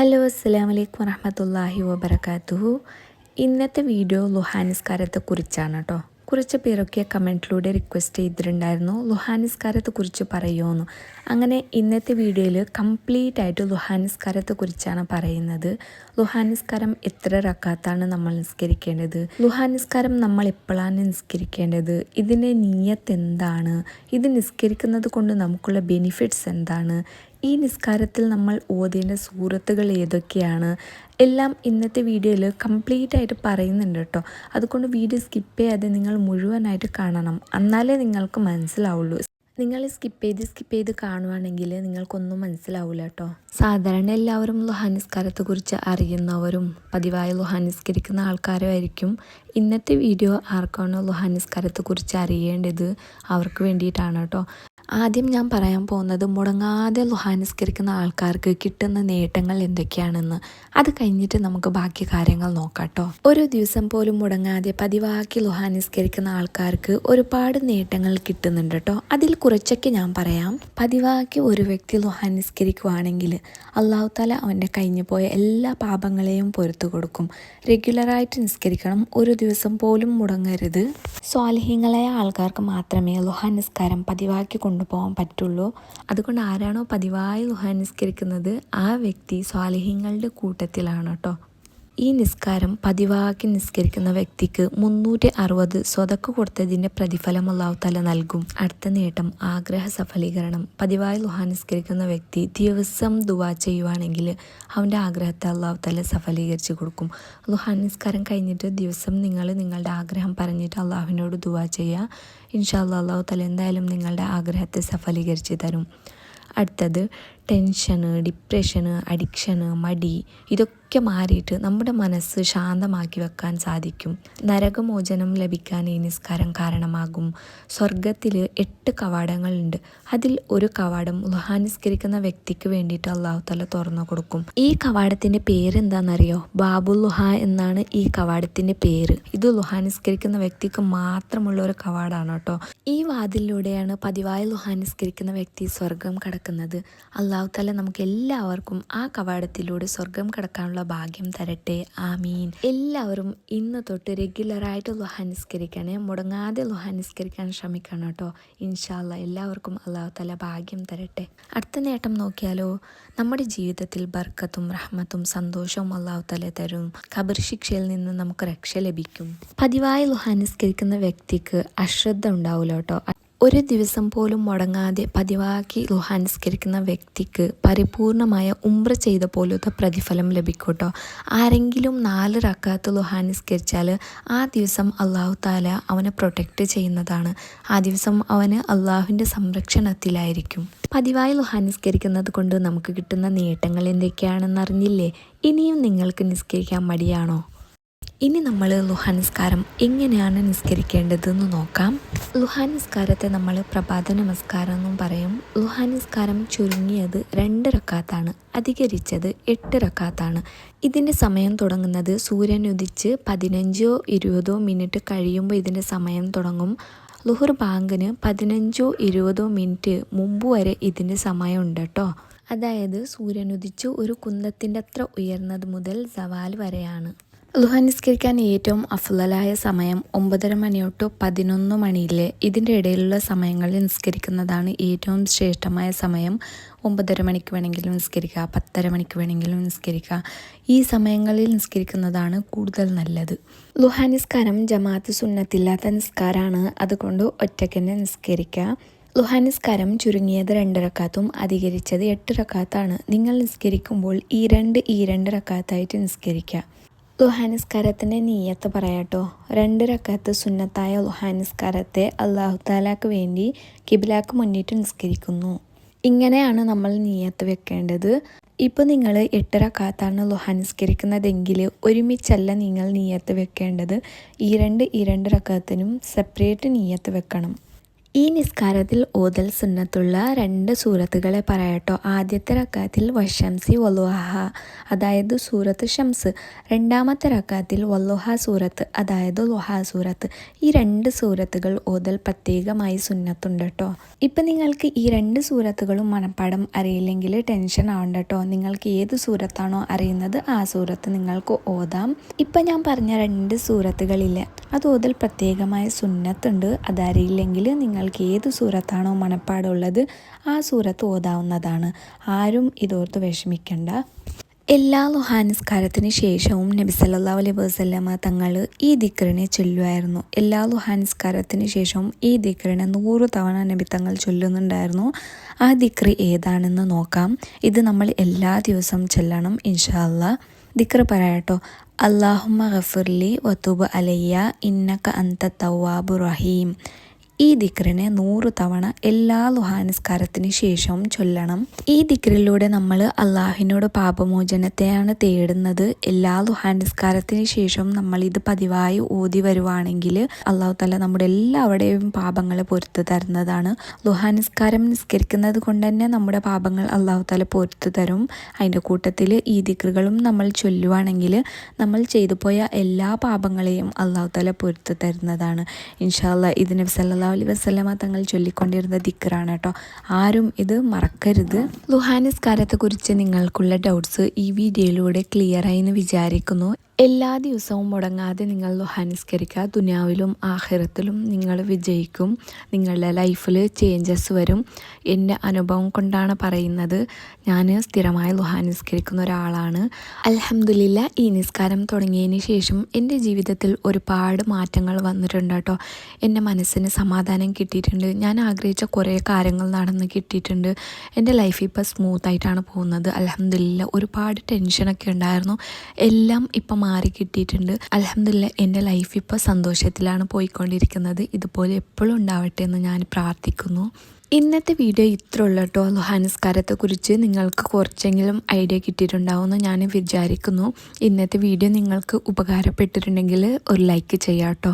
Hello അസ്സാം വലൈക്കും വറഹമത്തല്ലാഹി വബർക്കാത്തുഹു ഇന്നത്തെ വീഡിയോ ലുഹാനിസ്കാരത്തെ കുറിച്ചാണ് കേട്ടോ കുറച്ച് പേരൊക്കെ കമന്റിലൂടെ റിക്വസ്റ്റ് ചെയ്തിട്ടുണ്ടായിരുന്നു ലുഹാനിസ്കാരത്തെ കുറിച്ച് പറയുമെന്ന് അങ്ങനെ ഇന്നത്തെ വീഡിയോയിൽ കംപ്ലീറ്റ് ആയിട്ട് ലുഹാനിസ്കാരത്തെ കുറിച്ചാണ് പറയുന്നത്. ലുഹാനിസ്കാരം എത്ര റക്കാത്താണ് നമ്മൾ നിസ്കരിക്കേണ്ടത്? ലുഹാനിസ്കാരം നമ്മൾ എപ്പോഴാണ് നിസ്കരിക്കേണ്ടത്? ഇതിന്റെ നീയത്ത് എന്താണ് ഇത് നിസ്കരിക്കുന്നത് കൊണ്ട് നമുക്കുള്ള ബെനിഫിറ്റ്സ് എന്താണ്? ഈ നിസ്കാരത്തിൽ നമ്മൾ ഓതേണ്ട സൂറത്തുകൾ ഏതൊക്കെയാണ്? എല്ലാം ഇന്നത്തെ വീഡിയോയിൽ കംപ്ലീറ്റ് ആയിട്ട് പറയുന്നുണ്ട് കേട്ടോ. അതുകൊണ്ട് വീഡിയോ സ്കിപ്പ് ചെയ്യാതെ നിങ്ങൾ മുഴുവനായിട്ട് കാണണം. എന്നാലേ നിങ്ങൾക്ക് മനസ്സിലാവുള്ളൂ. നിങ്ങൾ സ്കിപ്പ് ചെയ്ത് സ്കിപ്പ് ചെയ്ത് കാണുവാണെങ്കിൽ നിങ്ങൾക്കൊന്നും മനസ്സിലാവില്ല കേട്ടോ. സാധാരണ എല്ലാവരും ലുഹാനിസ്കാരത്തെക്കുറിച്ച് അറിയുന്നവരും പതിവായി ലുഹാനിസ്കരിക്കുന്ന ആൾക്കാരും ആയിരിക്കും. ഇന്നത്തെ വീഡിയോ ആർക്കാണോ ലുഹാനിസ്കാരത്തെക്കുറിച്ച് അറിയേണ്ടത്? അവർക്ക് വേണ്ടിയിട്ടാണ് കേട്ടോ. ആദ്യം ഞാൻ പറയാൻ പോകുന്നത് മുടങ്ങാതെ ലുഹാനിസ്കരിക്കുന്ന ആൾക്കാർക്ക് കിട്ടുന്ന നേട്ടങ്ങൾ എന്തൊക്കെയാണെന്ന്. അത് കഴിഞ്ഞിട്ട് നമുക്ക് ബാക്കി കാര്യങ്ങൾ നോക്കാം കേട്ടോ ഒരു ദിവസം പോലും മുടങ്ങാതെ പതിവാക്കി ലുഹാനിസ്കരിക്കുന്ന ആൾക്കാർക്ക് ഒരുപാട് നേട്ടങ്ങൾ കിട്ടുന്നുണ്ട് കേട്ടോ അതിൽ കുറച്ചൊക്കെ ഞാൻ പറയാം. പതിവാക്കി ഒരു വ്യക്തി ലുഹാനിസ്കരിക്കുവാണെങ്കിൽ അള്ളാഹു താല അവന്റെ കഴിഞ്ഞു പോയ എല്ലാ പാപങ്ങളെയും പൊരുത്തു കൊടുക്കും. റെഗുലറായിട്ട് നിസ്കരിക്കണം. ഒരു ദിവസം പോലും മുടങ്ങരുത്. സ്വാലഹീങ്ങളായ ആൾക്കാർക്ക് മാത്രമേ ലുഹാനിസ്കാരം പതിവാക്കി കൊണ്ടു കൊണ്ടുപോകാൻ പറ്റുള്ളൂ. അതുകൊണ്ട് ആരാണോ പതിവായി ലുഹാൻ നിസ്കരിക്കുന്നത് ആ വ്യക്തി സ്വാലിഹ്യങ്ങളുടെ കൂട്ടത്തിലാണ് കേട്ടോ. ഈ നിസ്കാരം പതിവാക്കി നിസ്കരിക്കുന്ന വ്യക്തിക്ക് മുന്നൂറ്റി അറുപത് സ്വതക്ക് കൊടുത്തതിന്റെ പ്രതിഫലം അള്ളാഹുത്തല നൽകും. അടുത്ത നേട്ടം ആഗ്രഹ സഫലീകരണം. പതിവായി ലുഹാൻ നിസ്കരിക്കുന്ന വ്യക്തി ദിവസം ദുവാ ചെയ്യുവാണെങ്കിൽ അവന്റെ ആഗ്രഹത്തെ അള്ളാഹുത്തല സഫലീകരിച്ചു കൊടുക്കും. ലുഹാൻ നിസ്കാരം കഴിഞ്ഞിട്ട് ദിവസം നിങ്ങൾ നിങ്ങളുടെ ആഗ്രഹം പറഞ്ഞിട്ട് അള്ളാഹുവിനോട് ദുവാ ചെയ്യുക ഇൻഷാ അള്ളാഹു തല എന്തായാലും നിങ്ങളുടെ ആഗ്രഹത്തെ സഫലീകരിച്ച് തരും. അടുത്തത് ടെൻഷന് ഡിപ്രഷന് അഡിക്ഷന് മടി ഇതൊക്കെ മാറിയിട്ട് നമ്മുടെ മനസ്സ് ശാന്തമാക്കി വെക്കാൻ സാധിക്കും. നരകമോചനം ലഭിക്കാൻ ഈ നിസ്കാരം കാരണമാകും. സ്വർഗത്തിൽ എട്ട് കവാടങ്ങളുണ്ട്. അതിൽ ഒരു കവാടം ലുഹാനിസ്കരിക്കുന്ന വ്യക്തിക്ക് വേണ്ടിയിട്ട് അള്ളാഹു തല തുറന്നു കൊടുക്കും. ഈ കവാടത്തിന്റെ പേരെന്താണെന്നറിയോ ബാബു ലുഹ എന്നാണ് ഈ കവാടത്തിന്റെ പേര്. ഇത് ലുഹാനിസ്കരിക്കുന്ന വ്യക്തിക്ക് മാത്രമുള്ള ഒരു കവാടാണ് കേട്ടോ. ഈ വാതിലിലൂടെയാണ് പതിവായി ലുഹാനിസ്കരിക്കുന്ന വ്യക്തി സ്വർഗം കടക്കുന്നത്. അള്ളാഹു അള്ളാഹുത്തല നമുക്ക് എല്ലാവർക്കും ആ കവാടത്തിലൂടെ സ്വർഗം കടക്കാനുള്ള ഭാഗ്യം തരട്ടെ. ആമീൻ. എല്ലാവരും ഇന്ന് തൊട്ട് റെഗുലറായിട്ട് ലുഹാനിസ്കരിക്കണേ മുടങ്ങാതെ ലുഹാനിസ്കരിക്കാൻ ശ്രമിക്കണം കേട്ടോ. ഇൻഷാല്ല എല്ലാവർക്കും അള്ളാഹുത്തല ഭാഗ്യം തരട്ടെ. അടുത്ത നേട്ടം നോക്കിയാലോ നമ്മുടെ ജീവിതത്തിൽ ബർക്കത്തും റഹ്മത്തും സന്തോഷവും അള്ളാഹുത്തല തരും. ഖബർ ശിക്ഷയിൽ നിന്ന് നമുക്ക് രക്ഷ ലഭിക്കും. പതിവായി ലുഹാനിസ്കരിക്കുന്ന വ്യക്തിക്ക് അശ്രദ്ധ ഉണ്ടാവില്ല കേട്ടോ. ഒരു ദിവസം പോലും മുടങ്ങാതെ പതിവാക്കി ലുഹാനിസ്കരിക്കുന്ന വ്യക്തിക്ക് പരിപൂർണമായ ഉംറ ചെയ്ത പോലത്തെ പ്രതിഫലം ലഭിക്കൂട്ടോ. ആരെങ്കിലും നാല് റക്കാത്ത് ലുഹാനിസ്കരിച്ചാൽ ആ ദിവസം അള്ളാഹു താല അവനെ പ്രൊട്ടക്റ്റ് ചെയ്യുന്നതാണ്. ആ ദിവസം അവന് അള്ളാഹുവിന്റെ സംരക്ഷണത്തിലായിരിക്കും. പതിവായി ലുഹാനിസ്കരിക്കുന്നത് കൊണ്ട് നമുക്ക് കിട്ടുന്ന നേട്ടങ്ങൾ എന്തൊക്കെയാണെന്ന് അറിഞ്ഞില്ലേ ഇനിയും നിങ്ങൾക്ക് നിസ്കരിക്കാൻ മടിയാണോ? ഇനി നമ്മൾ ലുഹാൻ നിസ്കാരം എങ്ങനെയാണ് നിസ്കരിക്കേണ്ടതെന്ന് നോക്കാം. ലുഹാൻ നിസ്കാരത്തെ നമ്മൾ പ്രഭാത നമസ്കാരം എന്നും പറയും. ലുഹാൻ നിസ്കാരം ചുരുങ്ങിയത് രണ്ട് റക്കാത്താണ്. അധികരിച്ചത് എട്ട് റക്കാത്താണ്. ഇതിന്റെ സമയം തുടങ്ങുന്നത് സൂര്യൻ ഉദിച്ച് പതിനഞ്ചോ ഇരുപതോ മിനിറ്റ് കഴിയുമ്പോൾ ഇതിന്റെ സമയം തുടങ്ങും. ലുഹുർ ബാങ്കിന് പതിനഞ്ചോ ഇരുപതോ മിനിറ്റ് മുമ്പ് വരെ ഇതിന്റെ സമയമുണ്ട് കേട്ടോ അതായത് സൂര്യൻ ഉദിച്ച് ഒരു കുന്തത്തിന്റെ അത്ര ഉയർന്നത് മുതൽ സവാൽ വരെയാണ്. ലുഹ നിസ്കരിക്കാൻ ഏറ്റവും അഫ്ലലായ സമയം ഒമ്പതര മണി പതിനൊന്ന് മണിയിലെ ഇതിന്റെ ഇടയിലുള്ള സമയങ്ങളിൽ നിസ്കരിക്കുന്നതാണ് ഏറ്റവും ശ്രേഷ്ഠമായ സമയം. ഒമ്പതര മണിക്ക് വേണമെങ്കിലും നിസ്കരിക്കുക പത്തര മണിക്ക് വേണമെങ്കിലും നിസ്കരിക്കുക. ഈ സമയങ്ങളിൽ നിസ്കരിക്കുന്നതാണ് കൂടുതൽ നല്ലത്. ലുഹ നിസ്കാരം ജമാഅത്ത് സുന്നത്തില്ലാത്ത നിസ്കാരമാണ് അതുകൊണ്ട് ഒറ്റയ്ക്ക് നിസ്കരിക്കുക. ലുഹാനിസ്കാരം ചുരുങ്ങിയത് രണ്ട് റക്കാത്തും അധികരിച്ചത് എട്ട് റക്കാത്താണ്. നിങ്ങൾ നിസ്കരിക്കുമ്പോൾ ഈ രണ്ട് ഈ രണ്ട് റക്കാത്തായിട്ട് നിസ്കരിക്കുക. ലുഹാനിസ്കാരത്തിന്റെ നീയത്ത് പറയാട്ടോ. രണ്ട് രക്കത്ത് സുന്നത്തായ ലുഹാനിസ്കാരത്തെ അള്ളാഹു താലാക്ക് വേണ്ടി കിബിലാക്ക് മുന്നിട്ട് നിസ്കരിക്കുന്നു. ഇങ്ങനെയാണ് നമ്മൾ നീയത്ത് വെക്കേണ്ടത്. ഇപ്പോൾ നിങ്ങൾ എട്ട് റക്കാത്താണ് ലുഹാനിസ്കരിക്കുന്നതെങ്കിൽ ഒരുമിച്ചല്ല നിങ്ങൾ നീയത്ത് വെക്കേണ്ടത്. ഈ രണ്ട് ഈ രണ്ട് റക്കാത്തിനും സെപ്പറേറ്റ് നീയത്ത് വെക്കണം. ഈ നിസ്കാരത്തിൽ ഓതൽ സുന്നത്തുള്ള രണ്ട് സൂറത്തുകളെ പറയട്ടോ. ആദ്യത്തെ റക്കാത്തിൽ വശംസി വല്ലുഹ അതായത് സൂറത്ത് ഷംസ്. രണ്ടാമത്തെ റക്കാത്തിൽ വല്ലുഹ സൂറത്ത് അതായത് ലുഹ സൂറത്ത്. ഈ രണ്ട് സൂറത്തുകൾ ഓതൽ പ്രത്യേകമായി സുന്നത്തുണ്ട് കേട്ടോ ഇപ്പം നിങ്ങൾക്ക് ഈ രണ്ട് സൂറത്തുകളും മനപ്പാടം അറിയില്ലെങ്കിൽ ടെൻഷൻ ആവണ്ട കേട്ടോ നിങ്ങൾക്ക് ഏത് സൂറത്താണോ അറിയുന്നത് ആ സൂറത്ത് നിങ്ങൾക്ക് ഓതാം. ഇപ്പം ഞാൻ പറഞ്ഞ രണ്ട് സൂറത്തുകളില്ല അത് ഓതൽ പ്രത്യേകമായ സുന്നത്തുണ്ട്. അതറിയില്ലെങ്കിൽ നിങ്ങൾക്ക് ഏത് സൂറത്താണോ മണപ്പാടുള്ളത് ആ സൂറത്ത് ഓതാവുന്നതാണ്. ആരും ഇതോർത്ത് വിഷമിക്കണ്ട. എല്ലാ ലുഹാനിസ്കാരത്തിന് ശേഷവും നബി സല്ലാ അലൈഹി വസല്ലമ തങ്ങൾ ഈ ദിക്കറിനെ ചൊല്ലുമായിരുന്നു. എല്ലാ ലുഹാനിസ്കാരത്തിന് ശേഷവും ഈ ദിക്കറിനെ നൂറ് തവണ നബി തങ്ങൾ ചൊല്ലുന്നുണ്ടായിരുന്നു. ആ ദിക്രി ഏതാണെന്ന് നോക്കാം. ഇത് നമ്മൾ എല്ലാ ദിവസവും ചൊല്ലണം ഇൻഷാല്ല ദിക്ര പറയാട്ടോ അള്ളാഹുമ്മ ഗഫുർലി വത്തുബ് അലയ്യ ഇന്നക്ക അന്ത തവാബു റഹീം. ഈ ദിക്റിനെ നൂറ് തവണ എല്ലാ ലുഹാനിസ്കാരത്തിന് ശേഷവും ചൊല്ലണം. ഈ ദിക്റിലൂടെ നമ്മൾ അള്ളാഹിനോട് പാപമോചനത്തെയാണ് തേടുന്നത്. എല്ലാ ലുഹാനിസ്കാരത്തിന് ശേഷം നമ്മൾ ഇത് പതിവായി ഊതി വരുവാണെങ്കിൽ അള്ളാഹു തല നമ്മുടെ എല്ലാവരുടെയും പാപങ്ങൾ പൊരുത്തു തരുന്നതാണ്. ലുഹാനിസ്കാരം നിസ്കരിക്കുന്നത് കൊണ്ട് തന്നെ നമ്മുടെ പാപങ്ങൾ അള്ളാഹു തല പൊരുത്തു തരും. അതിന്റെ കൂട്ടത്തിൽ ഈ ദിക്റുകളും നമ്മൾ ചൊല്ലുവാണെങ്കിൽ നമ്മൾ ചെയ്തു പോയ എല്ലാ പാപങ്ങളെയും അള്ളാഹു തല പൊരുത്തു തരുന്നതാണ്. ഇൻഷാല്ല ഇതിന് സല്ലാ അലൈഹി വസ്ലമ തങ്ങൾ ചൊല്ലിക്കൊണ്ടിരുന്ന ദിക്കറാണ് കേട്ടോ. ആരും ഇത് മറക്കരുത്. ലുഹാനിസ്കാരത്തെക്കുറിച്ച് നിങ്ങൾക്കുള്ള ഡൗട്ട്സ് ഈ വീഡിയോയിലൂടെ ക്ലിയറായി എന്ന് വിചാരിക്കുന്നു. എല്ലാ ദിവസവും മുടങ്ങാതെ നിങ്ങൾ ലുഹാനിസ്കരിക്കുക ദുനിയാവിലും ആഹിറത്തിലും നിങ്ങൾ വിജയിക്കും. നിങ്ങളുടെ ലൈഫിൽ ചേഞ്ചസ് വരും. എന്റെ അനുഭവം കൊണ്ടാണ് പറയുന്നത്. ഞാൻ സ്ഥിരമായി ലുഹാനിസ്കരിക്കുന്ന ഒരാളാണ്. അലഹമില്ല ഈ നിസ്കാരം തുടങ്ങിയതിന് ശേഷം എന്റെ ജീവിതത്തിൽ ഒരുപാട് മാറ്റങ്ങൾ വന്നിട്ടുണ്ട് കേട്ടോ. എന്റെ മനസ്സിന് സമാധാനം കിട്ടിയിട്ടുണ്ട്. ഞാൻ ആഗ്രഹിച്ച കുറേ കാര്യങ്ങൾ നടന്ന് കിട്ടിയിട്ടുണ്ട്. എന്റെ ലൈഫ് ഇപ്പോൾ സ്മൂത്തായിട്ടാണ് പോകുന്നത്. അലഹമില്ല ഒരുപാട് ടെൻഷനൊക്കെ ഉണ്ടായിരുന്നു. എല്ലാം ഇപ്പം മാറി കിട്ടിയിട്ടുണ്ട്. അലഹമില്ല എന്റെ ലൈഫ് ഇപ്പോൾ സന്തോഷത്തിലാണ് പോയിക്കൊണ്ടിരിക്കുന്നത്. ഇതുപോലെ എപ്പോഴും ഉണ്ടാവട്ടെ എന്ന് ഞാൻ പ്രാർത്ഥിക്കുന്നു. ഇന്നത്തെ വീഡിയോ ഇത്ര ഉള്ളൂ കേട്ടോ. ലുഹാനിസ്കാരത്തെ കുറിച്ച് നിങ്ങൾക്ക് കുറച്ചെങ്കിലും ഐഡിയ കിട്ടിയിട്ടുണ്ടാവുമെന്ന് ഞാൻ വിചാരിക്കുന്നു. ഇന്നത്തെ വീഡിയോ നിങ്ങൾക്ക് ഉപകാരപ്പെട്ടിട്ടുണ്ടെങ്കിൽ ഒരു ലൈക്ക് ചെയ്യാം കേട്ടോ.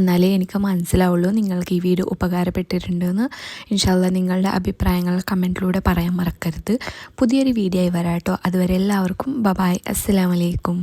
എന്നാലേ എനിക്ക് മനസ്സിലാവുള്ളൂ നിങ്ങൾക്ക് ഈ വീഡിയോ ഉപകാരപ്പെട്ടിട്ടുണ്ടെന്ന്. ഇൻഷാല്ല നിങ്ങളുടെ അഭിപ്രായങ്ങൾ കമന്റിലൂടെ പറയാൻ മറക്കരുത്. പുതിയൊരു വീഡിയോ ആയി വരാം കേട്ടോ. അതുവരെ എല്ലാവർക്കും ബബായ് അസ്സാം വലൈക്കും